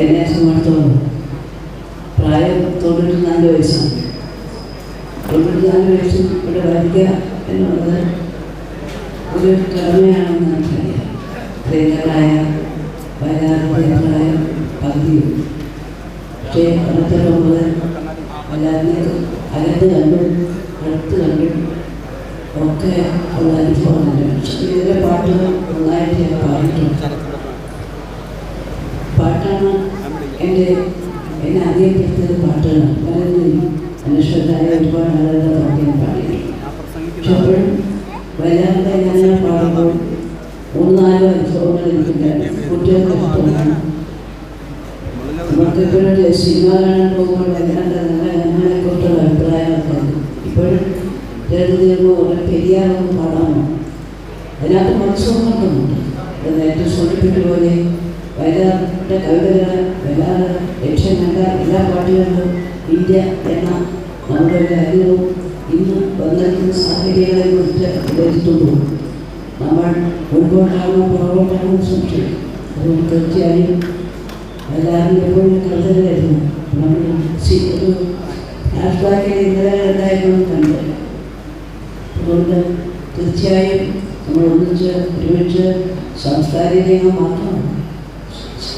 എന്നെ സംബന്ധിച്ചോളം പ്രായം തൊണ്ണൂറ്റി നാല് വയസ്സാണ്. തൊണ്ണൂറ്റി നാല് വയസ്സിൽ ഇവിടെ വരിക എന്നുള്ളത് ഒരു കടമയാണെന്ന് നമുക്കറിയാം. പ്രിയങ്കരായ വയനാട് പ്രിയങ്കരായ പന്തിയും പക്ഷേ അന്നത്തെ മുതൽ എല്ലാവരും അകത്ത് കണ്ടും അടുത്ത് കണ്ടും ഒക്കെ ഉള്ള അനുഭവമാണ് പക്ഷേ ഇതിലെ പാട്ടുകൾ നന്നായിട്ട് ഞാൻ പാടിയിട്ടുണ്ട്. പാട്ടാണ് എന്റെ എന്നെ അറിയപ്പെടുത്തിയത് പാട്ടാണ്. പലരും ശ്രദ്ധായ ഒരുപാട് ആളുകളുടെ പാട്ട് ഞാൻ പാടിയിട്ടുണ്ട് പക്ഷെ അപ്പോഴും വല്ലാതെ ഞാൻ പാടുമ്പോൾ മൂന്നാലോ നാല് അനുഭവങ്ങൾ എനിക്കുണ്ടായിരുന്നു കുട്ടികൾക്ക് ഇഷ്ടമാണ്. നമുക്ക് ഇപ്പോഴത്തെ സിനിമ കാണാൻ പോകുമ്പോൾ വല്ലാണ്ട് ഗാനങ്ങളെ കുറിച്ചുള്ള അഭിപ്രായമൊക്കെ ഇപ്പോഴും തീർമ്പോൾ വളരെ പെരിയാറൊന്നും പാടാമോ അതിനകത്ത് മനസ്സുകൊണ്ടുണ്ട് അത് നേരത്തെ സൂചിപ്പിച്ച പോലെ വയലാറിന്റെ കവിതകൾ വയലാറ് ലക്ഷ്യമല്ല എല്ലാ പാട്ടുകളിലും ഇന്ത്യ എന്ന നമ്മുടെ ഒരു കാര്യവും ഇന്ന് വന്നിരിക്കുന്ന സാഹചര്യങ്ങളെ കുറിച്ച് വിലയിരുത്തുന്നു നമ്മൾ മുൻപോട്ടാണോ പുറകോട്ടാണോ സംശയം അതുകൊണ്ട് തീർച്ചയായും എല്ലാവരും എപ്പോഴും കരുതലായിരുന്നു നമ്മൾ ഒരു രാഷ്ട്രീയ ഇന്നലെ ഉണ്ടായിരുന്നു കണ്ട്. അതുകൊണ്ട് തീർച്ചയായും നമ്മൾ ഒന്നിച്ച് ഒരുമിച്ച് സാംസ്കാരിക രംഗം മാത്രമല്ല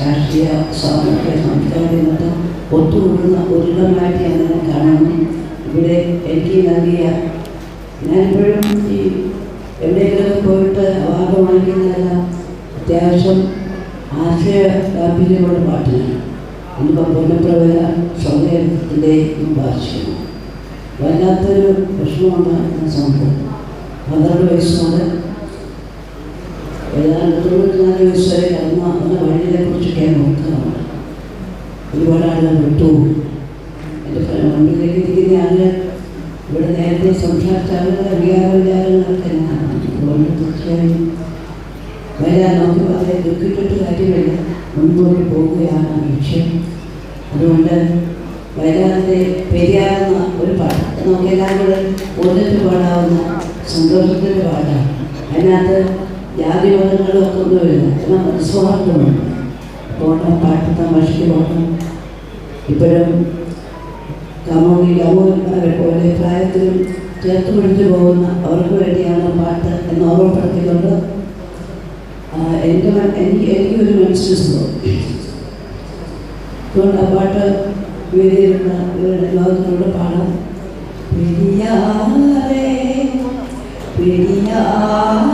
രാഷ്ട്രീയ സ്വാതന്ത്ര്യ രംഗത്ത് ഒത്തുകൂടുന്ന ഞാൻ അതിനെ കാണാമെന്ന് ഇവിടെ എനിക്ക് നൽകിയ ഞാനിപ്പോഴും ഈ എവിടെയെങ്കിലും പോയിട്ട് അവാർഡ് വാങ്ങിക്കുന്നതല്ല അത്യാവശ്യം ആശയ ഗാംഭീര്യമുള്ള പാട്ടിനാണ്. ഇന്നിപ്പോൾ പൊന്നപ്രവല സ്വന്തത്തിന്റെ ഭാഷയാണ്. വല്ലാത്തൊരു പ്രശ്നമാണ് എന്ന സംഭവം. പന്ത്രണ്ട് വയസ്സ് ഏതാണ്ട് തൊണ്ണൂറ്റിനാല് വയസ്സ് വരെ കടന്ന വഴിയിലേക്ക് ആളുകൾ വിട്ടു. എന്റെ ആളുകൾ ഇവിടെ നേരത്തെ സംസാരിച്ച എന്നാണ് അതുകൊണ്ട് തീർച്ചയായും വരാൻ നമുക്ക് വളരെ ദുഃഖിച്ചിട്ട് കാര്യമില്ല. മുൻപോട്ട് പോവുകയാണ് ലക്ഷ്യം. അതുകൊണ്ട് വയനാടിന്റെ പെരിയാറുന്ന ഒരു പാട്ട് നമുക്ക് ഒന്നിട്ട് പാടാവുന്ന സന്തോഷത്തിന്റെ പാട്ടാണ്. അതിനകത്ത് ജാതി മതങ്ങളും ഒക്കെ ഒന്നുമില്ല എന്നാൽ മനസ്വാർത്ഥമുണ്ട് പോകണം പാട്ട് തമാശയ്ക്ക് പോകണം. ഇപ്പോഴും കമോണി കമോന്മാരെ പോലെ പ്രായത്തിലും ചേർത്ത് പിടിച്ചു പോകുന്ന അവർക്ക് വേണ്ടിയാണ് പാട്ട് എന്ന് ഓർമ്മപ്പെടുത്തിക്കൊണ്ട് എന്റെ എനിക്ക് എനിക്കൊരു മനസ്സിന് അതുകൊണ്ട് ആ പാട്ട് വേദിയിലുള്ള ഇവരുടെ ലോകത്തിലൂടെ പാടാം. പെരിയാറേ പെരിയാറേ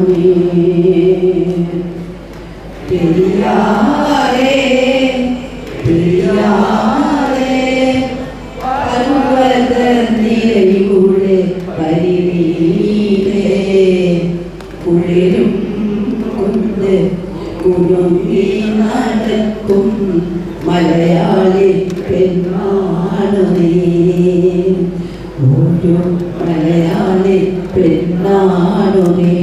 നീ പെരിയാറേ പെരിയാറേ പർവത നിരയുടെ പരിനീരേ കുളിരും കൊണ്ട് കുടുങ്ങി നടക്കും മലയാളി നീ ഒരു മലയാളി പെണ്ണാണു നീ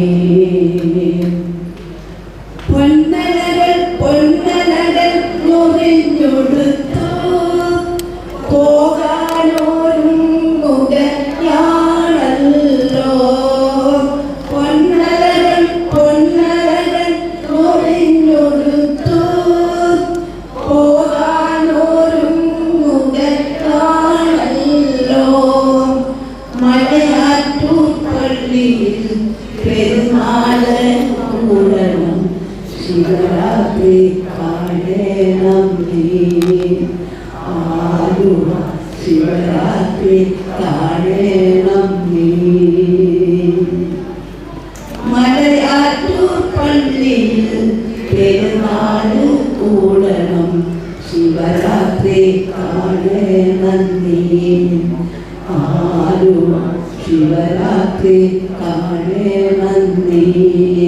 കൂടണം ശിവരാത്രി കാണണം നീ ആരുവ ശിവരാത്രി ശിവരാത്രി ആലുവ ശിവരാത്രി കാണണം നീ പെരിയാറേ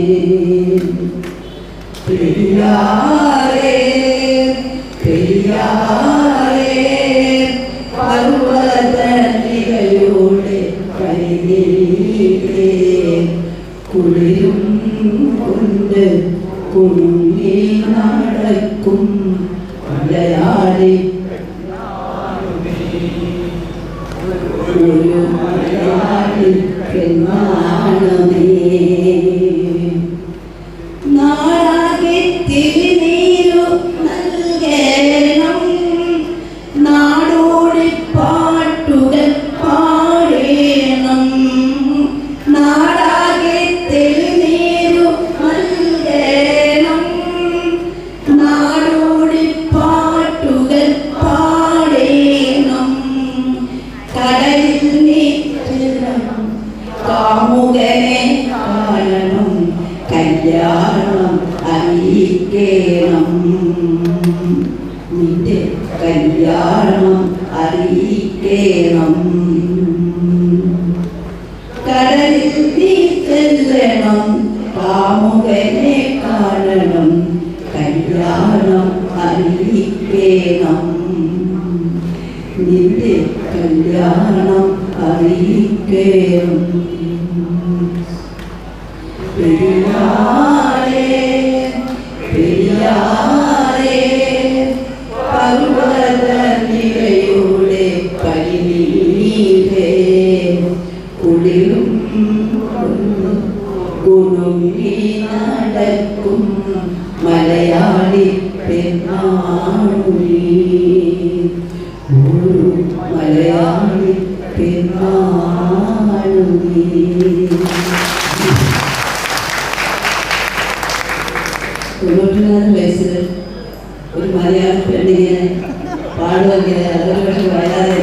മലയാളി പെണ്ണാണ് കല്യാണം അറിയിക്കണം. കടലിൽ നീ ചെല്ലണം കാമുകനെ കാണണം കല്യാണം അറിയിക്കണം. നിന്റെ കല്യാണം അറിയിക്കണം. പെരിയാറേ നടക്കും മലയാളി പെണ്ണാണുരീ ഒരു മലയാളി പെണ്ണാണുരീ തൊണ്ണൂറ്റിനാല് വയസ്സിൽ ഒരു മലയാള പെണ്ണിങ്ങനെ പാടുമെങ്കിൽ അതൊരു പക്ഷെ വരാതെ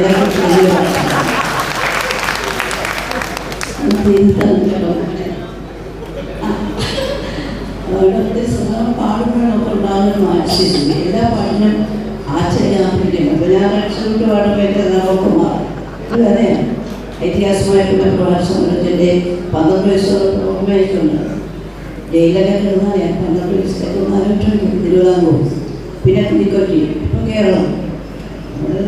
ആശ്ചര്യം എല്ലാ പാട്ടിനും ആശ്ചര്യമാക്കിയിട്ടുണ്ട് അപ്പോൾ ഞാൻ രക്ഷപ്പെട്ട് പാടുമ്പോൾ നമുക്ക് മാറും ഇത് അറിയാം ഐതിഹാസികമായിട്ടുള്ള പ്രഭാഷണത്തിന്റെ പന്ത്രണ്ട് വയസ്സോളം ഓർമ്മയായിട്ടുണ്ട് ജയിലൊക്കെ കിടന്നാൽ ഞാൻ പന്ത്രണ്ട് വയസ്സിലേക്ക് ആലോചിച്ചു തിരുവിതാംകൂർ പിന്നെ കുടിക്കൊറ്റി ഇപ്പം കേരളം. നമ്മുടെ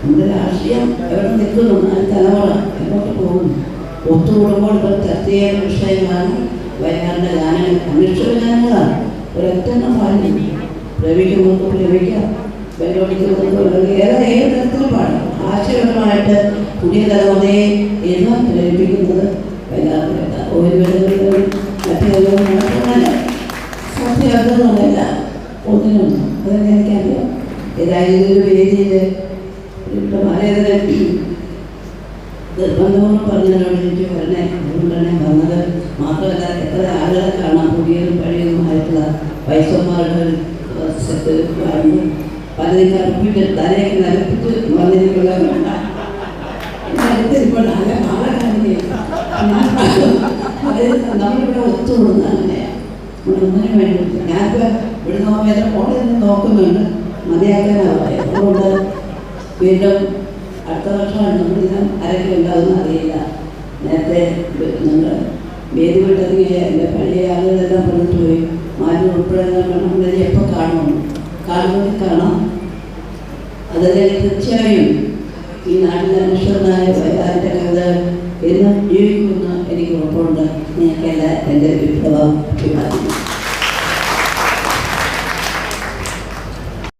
നമ്മുടെ രാഷ്ട്രീയം എവിടെ നിൽക്കുന്നു? നാല് തലമുറ എങ്ങോട്ട് പോകുന്നു? ഒത്തുകൂടുമ്പോൾ ഇപ്പോൾ ചർച്ച ചെയ്യുന്ന വിഷയങ്ങളാണ് വയനാടിന്റെ ഗാനങ്ങൾ. അന്വേഷിച്ച ഗാനങ്ങളാണ്. ഒരൊറ്റ പാടി. പ്രവിക്ക് മുമ്പ് പ്രവിക്കാം വെല്ലുവിളിക്ക് മുമ്പ് ഏറെ ഏത് തരത്തിലും പാടും ആശയപരമായിട്ട് പുതിയ തലമുറയെ എല്ലാം പ്രേരിപ്പിക്കുന്നത് വയനാട്ടിലാണ് ഒരു വെല്ലുവിളികളും മറ്റേതൊന്നും നടക്കുന്നതല്ല സത്യാഗ്രഹമല്ല ഒന്നിനൊന്നും അതൊക്കെ എനിക്കറിയാം ഏതായാലും ഒരു വേദിയിൽ നിർബന്ധമൊന്നും പറഞ്ഞതിനോട് എനിക്ക് അതുകൊണ്ടാണ് ഞാൻ വന്നത്. മാത്രമല്ല എത്ര ആളുകളെ കാണാം. പുതിയതും പഴയതുമായിട്ടുള്ള വയസ്സന്മാരുടെ ഒരു സെറ്റ് കാണുന്നു പലരും കറുപ്പിട്ട് തലയൊക്കെ നരപ്പിച്ച് വന്നിരിക്കുന്ന അടുത്തിരിപ്പോൾ നല്ല ആളെ അത് നമ്മളിവിടെ ഒത്തുകൂടുന്ന അങ്ങനെയാണ് ഒന്നിനും വേണ്ടി ഞാനിപ്പോൾ ഇവിടെ നോക്കിയാൽ ഫോണിൽ നിന്ന് നോക്കുന്നുണ്ട്. മതിയാക്കാനാവാം അതുകൊണ്ട് വീണ്ടും അടുത്ത നേരത്തെ നിങ്ങൾ വേദി വിട്ടിറങ്ങിയ എന്റെ പഴയ ആളുകളെല്ലാം പറഞ്ഞിട്ട് പോയി. മാറ്റി കാണും കാണുമ്പോൾ കാണാം അതല്ലെങ്കിൽ തീർച്ചയായും